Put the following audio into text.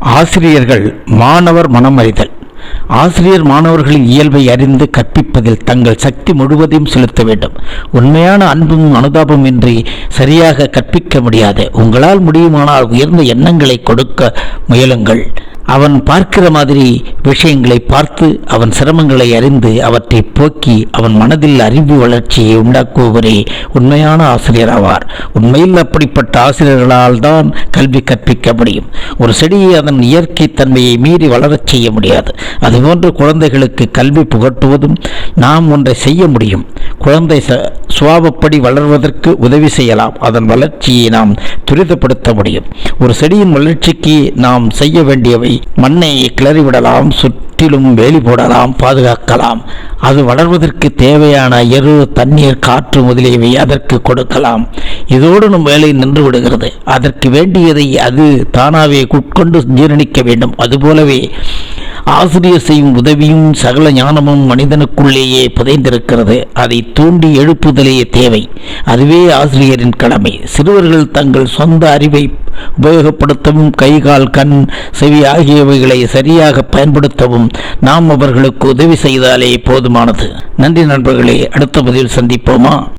ஆசிரியர்கள் மாணவர் மனம் அறிதல் ஆசிரியர் மாணவர்களின் இயல்பை அறிந்து கற்பிப்பதில் தங்கள் சக்தி முழுவதையும் செலுத்த வேண்டும். உண்மையான அன்பும் அனுதாபம் இன்றி சரியாக கற்பிக்க முடியாது. உங்களால் முடியுமானால் உயர்ந்த எண்ணங்களை கொடுக்க முயலுங்கள். அவன் பார்க்கிற மாதிரி விஷயங்களை பார்த்து அவன் சிரமங்களை அறிந்து அவற்றை போக்கி அவன் மனதில் அறிவு வளர்ச்சியை உண்டாக்குபவரே உண்மையான ஆசிரியர் ஆவார். உண்மையில் அப்படிப்பட்ட ஆசிரியர்களால் தான் கல்வி கற்பிக்க முடியும். ஒரு செடியை அதன் இயற்கை தன்மையை மீறி வளரச் செய்ய முடியாது. அதுபோன்று குழந்தைகளுக்கு கல்வி புகட்டுவதும் நாம் ஒன்றை செய்ய முடியும். குழந்தை ச சுவாபப்படி வளர்வதற்கு உதவி செய்யலாம். அதன் வளர்ச்சியை நாம் துரிதப்படுத்த முடியும். ஒரு செடியின் வளர்ச்சிக்கு நாம் செய்ய வேண்டியவை மண்ணை கிளறிவிடலாம் சுற்றிலும் வேலி போடலாம் பாதுகாக்கலாம். அது வளர்வதற்கு தேவையான எரு தண்ணீர் காற்று முதலியவை அதற்கு கொடுக்கலாம். இதோடு நம் வேலை நின்று விடுகிறது. அதற்கு வேண்டியதை அது தானாகவே உட்கொண்டு ஜீரணிக்க வேண்டும். அதுபோலவே ஆசிரியர் செய்யும் உதவியும் சகல ஞானமும் மனிதனுக்குள்ளேயே புதைந்திருக்கிறது. அதை தூண்டி எழுப்புதலே தேவை. அதுவே ஆசிரியரின் கடமை. சிறுவர்கள் தங்கள் சொந்த அறிவை உபயோகப்படுத்தவும் கை கால் கண் செவி ஆகியவைகளை சரியாக பயன்படுத்தவும் நாம் அவர்களுக்கு உதவி செய்தாலே போதுமானது. நன்றி நண்பர்களே அடுத்த பதிவில் சந்திப்போமா?